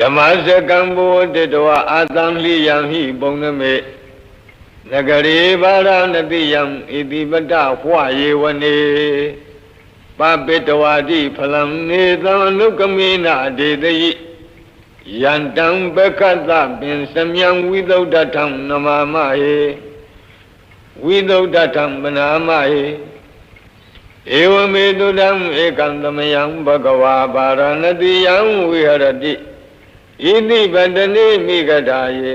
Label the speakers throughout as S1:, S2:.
S1: ဓမ္မစကံဘောတတဝအာသံလိယံဟိပုံနမေနဂရေဘာရဏတိယံဣတိပတဟွာယေဝနေပပိတဝတိဖလံနေသံအနုကမေနဒေတယိယန္တံပက္ခတပင်စမြံဝိသုဒ္ဓထံနမမဟေဝိသုဒ္ဓထံမနာမဟေဧဝမေတုတံဧကံသမယံဘဂဝါပါရဏတိယံဝိဟရတိ ဣတိပတနေမိဂတာယေ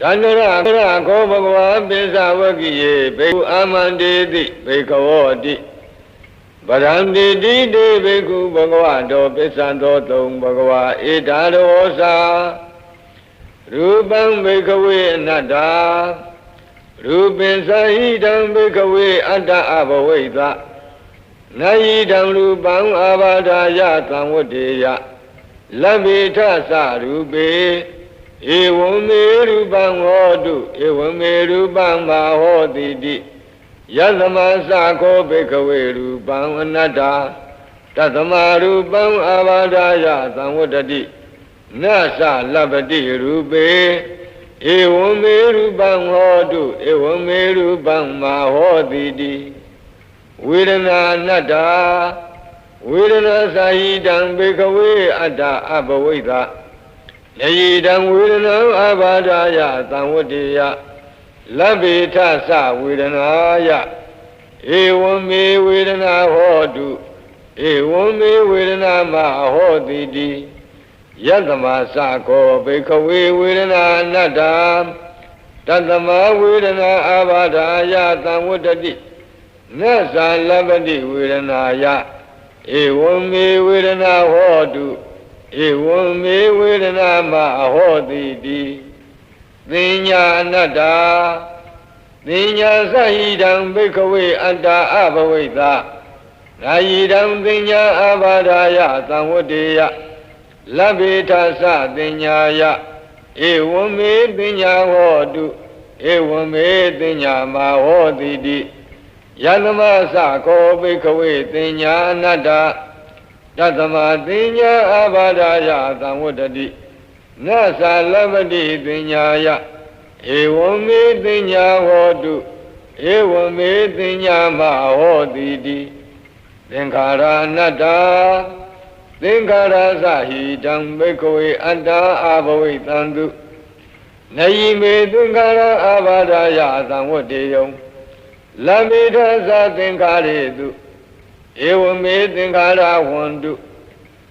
S1: ဒန္တရအရခောဘဂဝါပိသဝကိယေဘေကုအာမန္တေတိဘေကဝောတိဗရံတိတိတေဘေကုဘဂဝတောပစ္စံသောသုံးဘဂဝါဧတာရောစာရူပံဘေကဝေအနတ္တာရူပင်သဟိတံဘေကဝေအတ္တအဘဝိသနာယိတံရူပံအာဘာဒာယသံဝတ္တေယ လဗ္ဗေထသရူပေဧဝံမေရူပံဟောတုဧဝံမေရူပံမာဟောတိတိယသမသခောဘေကဝေရူပံအနတ္တတသမရူပံအာဘာဒာယသံဝတ္တိနသလဗ္ဗတိရူပေဧဝံမေရူပံဟောတုဧဝံမေရူပံမာဟောတိတိဝေဒနာအနတ္တ ဝေဒနာသာယိတံဘေကဝေအတ္တအဘဝိသနေယိတံဝေဒနာအဘာဒာယသံဝတ္တေယလဗ္ဗေထသဝေဒနာယဧဝံမေဝေဒနာဟောတုဧဝံမေဝေဒနာမဟောတိတိယတမသကောဘေကဝေဝေဒနာအနတ္တတတမဝေဒနာအဘာဒာယသံဝတ္တိနသလဗ္ဗတိဝေဒနာယ ဧဝံမေဝေဒနာဟောတုဧဝံမေဝေဒနာမအဟောတိတိသင်ညာအနတ္တာသင်ညာသဟိတံဘိခဝေအတ္တာအဘဝိသနာယိတံသင်ညာအဘာဒာယသံဝတ္တေယလဗ္ဗေထသသင်ညာယဧဝံမေသင်ညာဟောတုဧဝံမေသင်ညာမဟောတိတိ ယသမသကောဘိခဝေသင်ညာအနတ္တတသမသင်ညာအဘာဒာယသံဝတ္တိနသလဗ္ဗတိသင်ညာယဧဝံမေသင်ညာဟောတုဧဝံမေသင်ညာမဟောတိတိသင်္ခါရအနတ္တသင်္ခါရသဟိတံဘိခဝေအတ္တအဘဝိတံတုနယိမေသင်္ခါရအဘာဒာယသံဝတ္တေယံ လဗ္ဗေထသသင်္ခါရေတုဧဝမေသင်္ခါရဝန္တု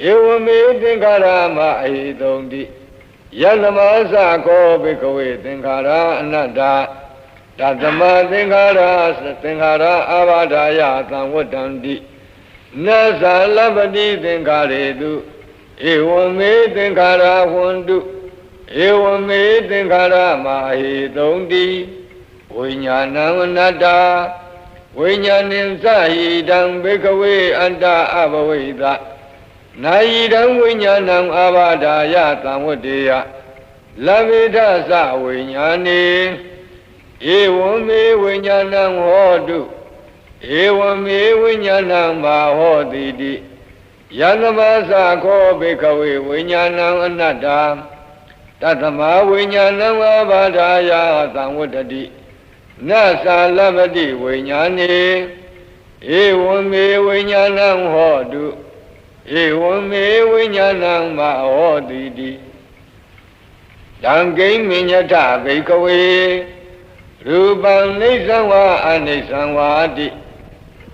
S1: ဧဝမေသင်္ခါရမအဟိတုံတိယနမသကောဘိကဝေသင်္ခါရအနတ္တတသမသင်္ခါရသင်္ခါရအာဘာဒာယသံဝတ္တံတိနသလပတိသင်္ခါရေတုဧဝမေသင်္ခါရဝန္တုဧဝမေသင်္ခါရမအဟိတုံတိ ဝိညာဏံအနတ္တဝိညာဉ်င်သဟိတံဘေကဝေအတ္တအဘဝိသနာယိတံဝိညာဏံအာဘာဒာယသံဝတ္တေယလဗ္ဗေဒသဝိညာဏေဧဝံမေဝိညာဏံဟောတုဧဝံမေဝိညာဏံမာဟောတိတိယသမသခောဘေကဝေဝိညာဏံအနတ္တတသမဝိညာဏံအာဘာဒာယသံဝတ္တိ နသာလဗ္ဗတိဝိညာဏေဧဝံမေဝိညာဏံဟောတုဧဝံမေဝိညာဏံမဟောတိတိတံကိမညထဘိကဝေရူပံနေသံဝါအနိသံဝါတိ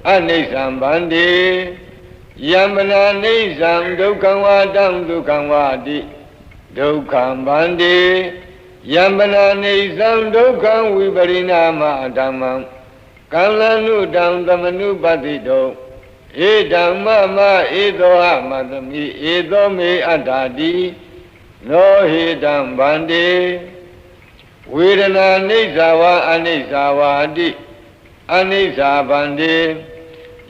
S1: အနိသံဗန္တိယမနာနေသံဒုက္ခံဝါတံဒုက္ခံဝါတိဒုက္ခံဗန္တိ ယမနာနေသံဒုက္ခံဝိပရိနာမဓမ္မံကံလနုတံသမနုပတိတောဧဓမ္မမဧသောဟမသမိဧသောမေအတ္တာတိနောဟိတံဗန္တိဝေဒနာနိစ္စဝါအနိစ္စဝါတိအနိစ္စဗန္တိ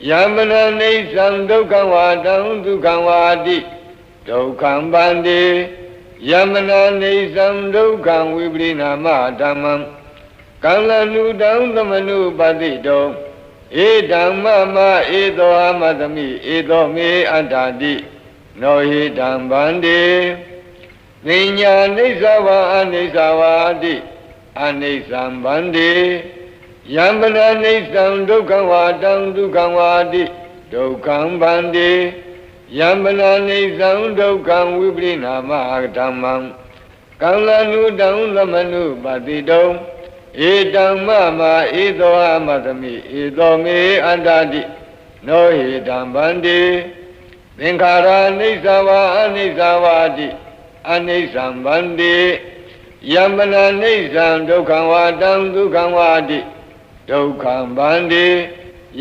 S1: ယမနာနိစ္စံဒုက္ခဝါတံဒုက္ခဝါတိဒုက္ခံဗန္တိ ယမနာနေသံဒုက္ခံဝိပရိနာမဓမ္မံကံလနုတံသမနုပတိတောဧဓမ္မမဧသောအမသမိဧသောမေအတ္တာတိနောဟိတံဗန္တိသင်ညာအိဋ္ဌဝါအနိစ္စဝါတိအနိစ္စံဗန္တိယံပနာနိစ္စံဒုက္ခဝါတံဒုက္ခဝါတိဒုက္ခံဗန္တိ ယံပနာနိစ္စံဒုက္ခံဝိပရိနာမဓမ္မံကံလနုတံသမနုပတိတုံဧတံမမဧသောအမသမိဧသောမေအန္တတိနောဟိတံဗန္တိသင်္ခါရအိဋ္ဌဝါအနိစ္စဝါတိအနိစ္စံဗန္တိယမနာအိဋ္ဌံဒုက္ခံဝါတံဒုက္ခံဝါတိဒုက္ခံဗန္တိ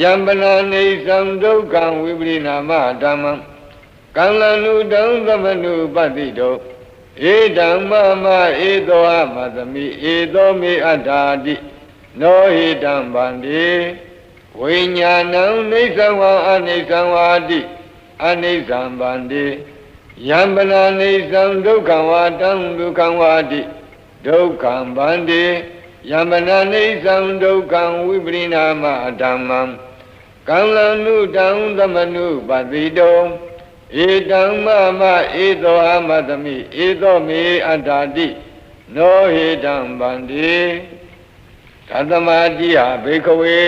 S1: ယမနာအိဋ္ဌံဒုက္ခံဝိပရိနာမဓမ္မံ ကံလနုတံသမနုပတိတောဧဓမ္မမဧသောအမသမိဧသောမေအတ္တာတိနောဟိတံဗန္တိဝိညာဏံနေသဝံအနိစ္စဝါတိအနိစ္စံဗန္တိယံပနာနေသံဒုက္ခဝါတံဒုက္ခဝါတိဒုက္ခံဗန္တိယံပနာနေသံဒုက္ခံဝိပရိနာမဓမ္မံကံလနုတံသမနုပတိတော ဧတံမမဧသောအမသမိဧသောမေအတ္တာတိနောဟေတံဗန္တိသတ္တမတိဟဘေခဝေ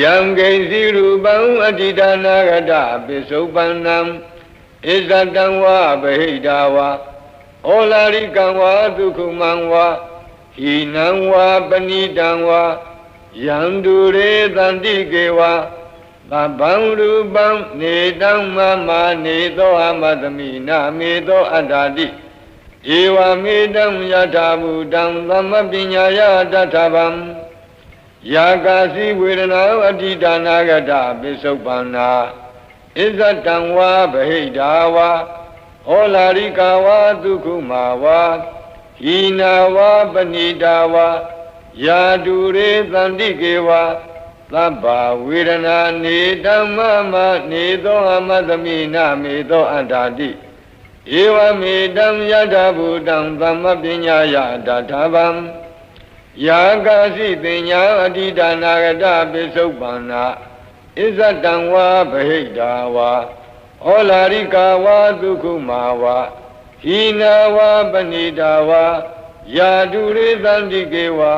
S1: ယံဂိဉ္စီရူပံအတ္တိဒါနာဂတပိစုပန္နံဣဇတံဝဗဟိတာဝဩလာရိကံဝဒုက္ခမံဝဟိနံဝပဏိတံဝယံတုရေတန္တိကေဝ သဗ္ဗံရူပံနေတံမမနေသောအမသမိနာမေသောအတ္တတိဧဝမေတံယထာဘူတံသမပညာယတထဗံယာကာစီဝေဒနာအဋ္ဌိဒါနာဂတပိစုပန္နာဣဇတံဝါဗဟိတာဝါဟောလာရိကာဝါဒုက္ခမာဝါဟိနာဝါပဏိတာဝါယာတုရေသန္တိကေဝါ သဗ္ဗဝေဒနာနေဓမ္မမနေသောအမသမိနာမေသောအတ္တာတိဧဝမေတံယထာဘူတံသမ္မပညာယတထဗံယာကာစီပညာအဋ္ဌိဒါနာဂတပိစုပန္နာဣဇတံဝါဗဟိတာဝါဩလာရိကာဝါဒုက္ခမာဝါဟိနာဝါပဏိတာဝါယာတုရေသန္တိကေဝါ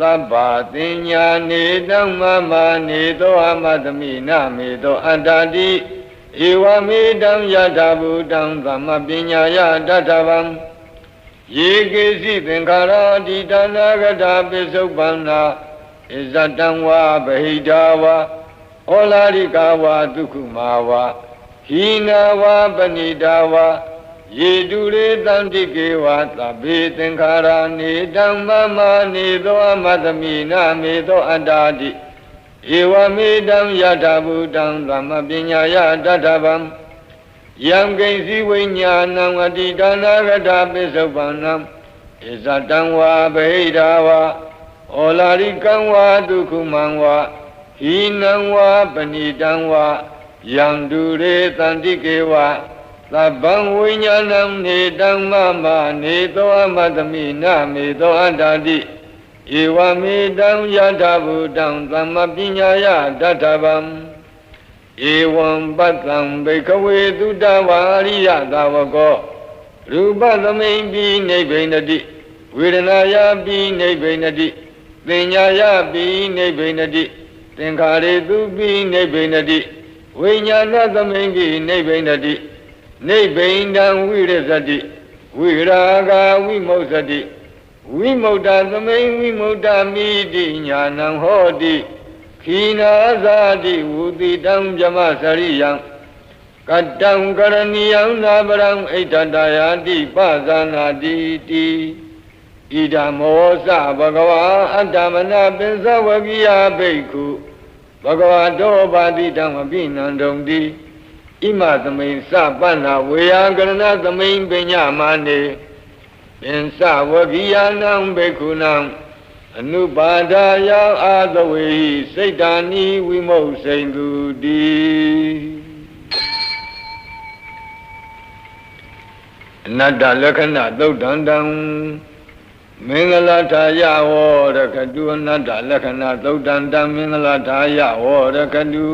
S1: သဗ္ဗတင်ညာနေတံမမနေသောအမသမိနမေသောအတ္တတိဧဝမေတံယထာဘူတံသမ္မပညာယတတဗံယေကေစီသင်္ခါရတိတနာဂတာပိစုပန္နာဣဇတံဝါဗဟိတာဝါဩလာရိကာဝါဒုက္ခမာဝါဟိနာဝါပဏိတာဝါ ယေတုရေတန္တိကေဝါသဗ္ဗေသင်္ခါရနေဓမ္မမနေသောအမသမိနာမေသောအတ္တာတိဧဝမေတံယထာဘူတံသမ္မပညာယတတဗံယံကိဉ္စီဝိညာဏံအတိဒါနာဂတပိစုပန္နံဣဇတံဝါဗဟိတာဝါဩလာရိကံဝါဒုက္ခမံဝါဟိနံဝါပဏိတံဝါယံတုရေတန္တိကေဝါ သဗ္ဗံဝိညာဏံနေတံမမနေသောအမတမိနမေသောအတ္တတိဧဝမေတံယထာဘူတံသမ္မပညာယတထဗံဧဝံပတ္တံဘေခဝေသုတဝါရိယသာဝကောရူပသမိန်ပိနိဗ္ဗိနတိဝေဒနာယပိနိဗ္ဗိနတိပညာယပိနိဗ္ဗိနတိသင်္ခါရေသူပိနိဗ္ဗိနတိဝိညာဏသမိန်ပိနိဗ္ဗိနတိ နိဗ္ဗိန္ဒံဝိရဇတိဝိရာဂဝိမု ksati ဝိမု ക്ത သမိန်ဝိမု ക്ത မိတိညာဏံဟောတိခိနာဇာတိဝုတိတံဗြမစရိယံကတံကရဏီယံနာပရံဣဋ္ဌတယာတိပဇာနာတိတိဣဒမောသဘဂဝါအတ္တမနာပင်စဝကိယဘိက္ခုဘဂဝါတောပါတိတံအပိနန္တုံတိ ဣမသမိန်စပန္နာဝေယကရဏသမိန်ပညာမာနေပင်စဝကိယနံဘိက္ခုနံအနုပါဒာယအာသဝေဟိစိတ်တာနိဝိမုတ်စိန်သူတိအနတ္တလက္ခဏသုတ်တန္တံမင်္ဂလာထာယဝရကတုအနတ္တလက္ခဏသုတ်တန္တံမင်္ဂလာထာယဝရကတု